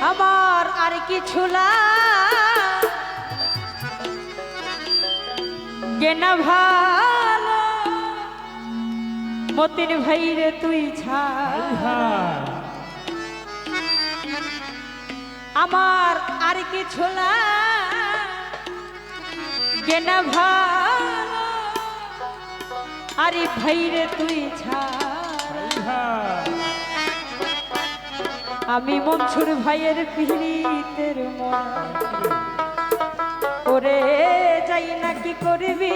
আমার আর কিছু না। ভালো মতির ভাই রে তুই হ্যাঁ। আমার আর কিছু না। ভালো আরে ভাই রে তুই ছা আমি মনসুর ভাইয়ের পিড়িতের ওরে যাই না কি করবি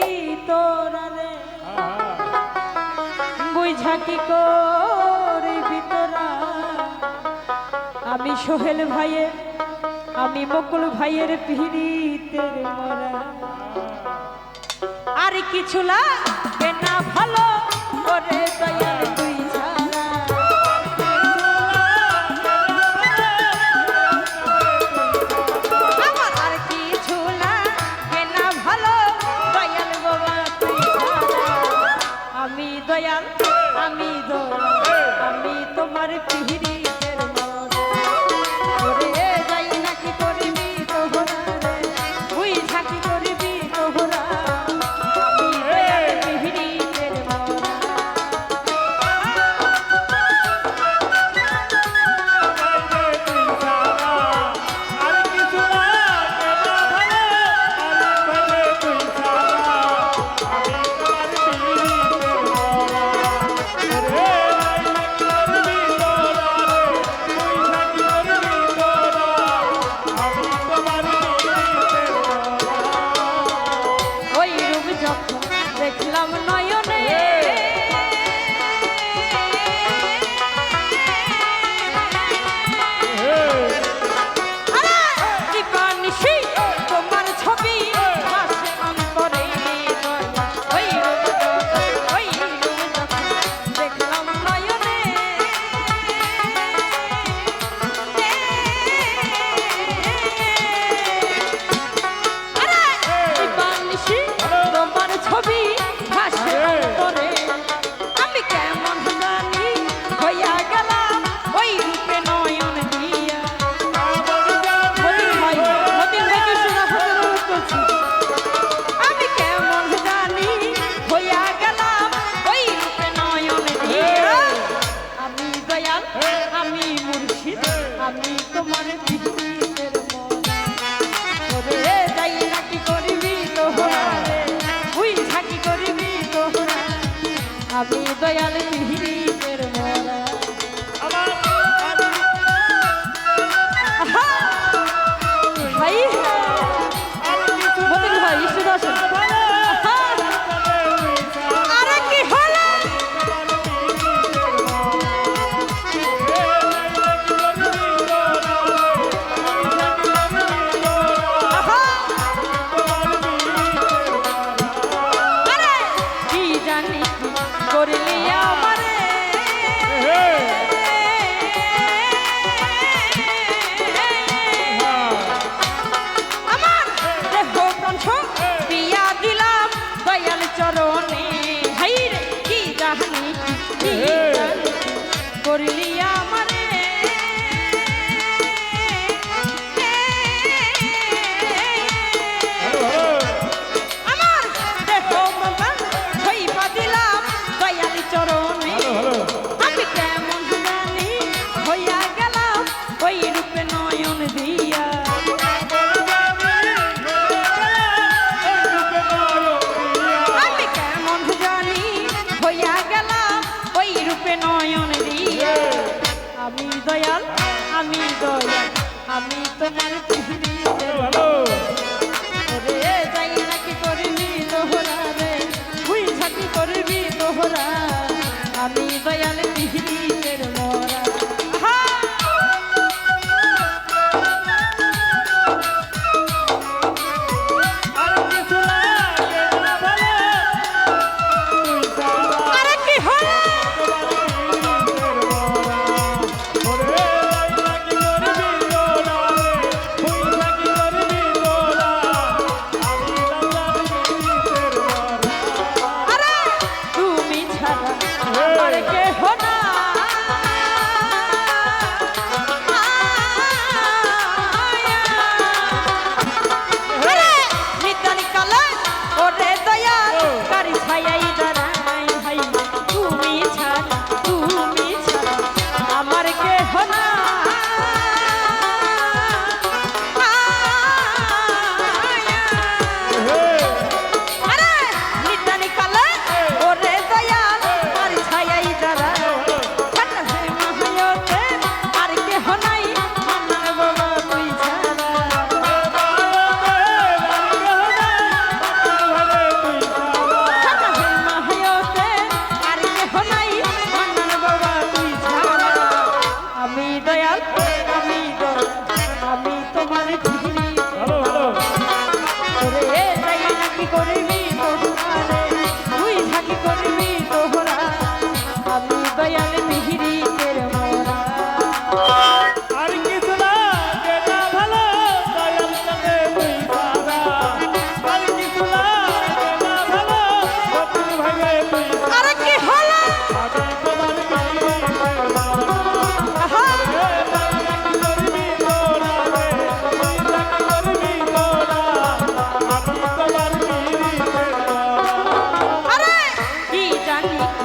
তোরা রে বুঝা কি করবি তোরা? আমি সোহেল ভাইয়ের, আমি মকুল ভাইয়ের পিড়িতের মরা। আর কিছু লাগবে না ভালো করে তাই Yeah. দয়াল আমি দয়াল আমি তোমার জানি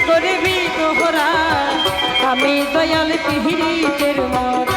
করবি তোহরা? আমি দয়াল পিহিরিতের মন